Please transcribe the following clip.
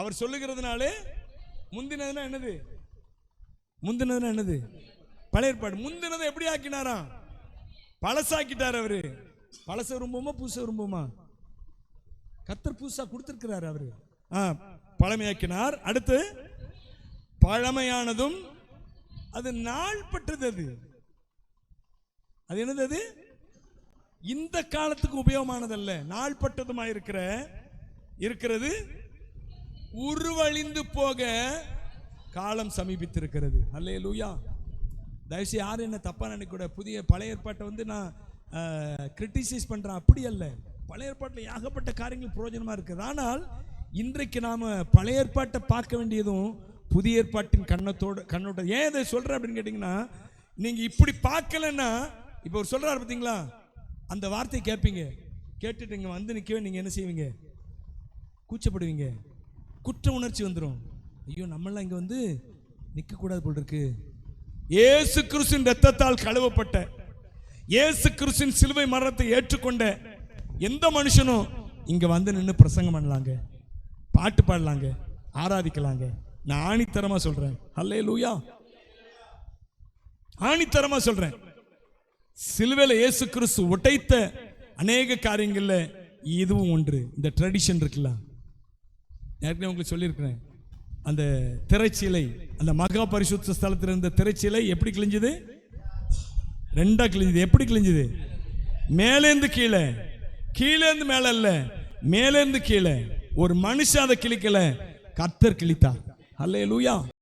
அவர் சொல்லுகிறதுனாலே முந்தினதுனா என்னது? முந்தினதுனா என்னது? பழைய ஏற்பாடு. முந்தினதை எப்படி ஆக்கினாராம்? பழசாக்கிட்டார் அவரு. பழச விரும்புமா பூச விரும்புமா கத்தர் புதுசா கொடுத்துருக்கிறார் அவரு. ஆ பழமையாக்கினார். அடுத்து பழமையானதும் அது நாள்பட்டது அது. அது என்னது அது? இந்த காலத்துக்கு உபயோகமானதல்ல. நாள்பட்டதுமா இருக்கிற இருக்கிறது உருவழிந்து போக காலம் சமீபித்திருக்கிறது. அல்லே லூயா தயவுசு யாரும் என்ன தப்பாக நினைக்கூட புதிய பழைய ஏற்பாட்டை வந்து நான் கிரிட்டிசைஸ் பண்ணுறேன் அப்படி அல்ல. பழைய ஏற்பாட்டில் ஏகப்பட்ட காரியங்கள் பிரயோஜனமாக இருக்குது. ஆனால் இன்றைக்கு நாம் பழைய ஏற்பாட்டை பார்க்க வேண்டியதும் புதிய ஏற்பாட்டின் கண்ணத்தோடு கண்ணோட்ட ஏன் இதை சொல்கிறேன் அப்படின்னு கேட்டிங்கன்னா நீங்கள் இப்படி பார்க்கலன்னா இப்போ ஒரு சொல்கிறார் பார்த்தீங்களா அந்த வார்த்தையை கேட்பீங்க. கேட்டுட்டு இங்கே வந்து நிற்கவே நீங்கள் என்ன செய்வீங்க? கூச்சப்படுவீங்க. குற்ற உணர்ச்சி வந்துடும் ஐயோ நம்மளாம் இங்கே வந்து நிற்கக்கூடாது போல் இருக்கு ஏசு கிறிஸ்தின் ரத்தத்தால் கழுவப்பட்ட ஏசு கிறிஸ்தின் சிலுவை மரணத்தை ஏற்றுக்கொண்ட எந்த மனுஷனும் இங்கே வந்து நின்று பிரசங்கம் பண்ணலாங்க பாட்டு பாடலாங்க ஆராதிக்கலாங்க. நான் ஆணித்தரமாக சொல்கிறேன் அல்லே லூயா ஆணித்தரமாக சொல்கிறேன் சிலுவையில் இயேசு கிறிஸ்து உடைத்த அநேக காரியங்களில் இதுவும் ஒன்று. இந்த ட்ரெடிஷன் இருக்குல்ல. ஏற்கனவே உங்களுக்கு சொல்லியிருக்கிறேன். அந்த திரைச்சிலை அந்த மகா பரிசுத்த ஸ்தலத்தில் இருந்த திரைச்சிலை எப்படி கிழிஞ்சது? ரெண்டாக கிழிஞ்சுது. எப்படி கிழிஞ்சது? மேலேருந்து கீழே. கீழேருந்து மேலே இல்லை. மேலேருந்து கீழே. ஒரு மனுஷன் அதை கிழிக்கல. கத்தர் கிழித்தார். அல்லே லூயா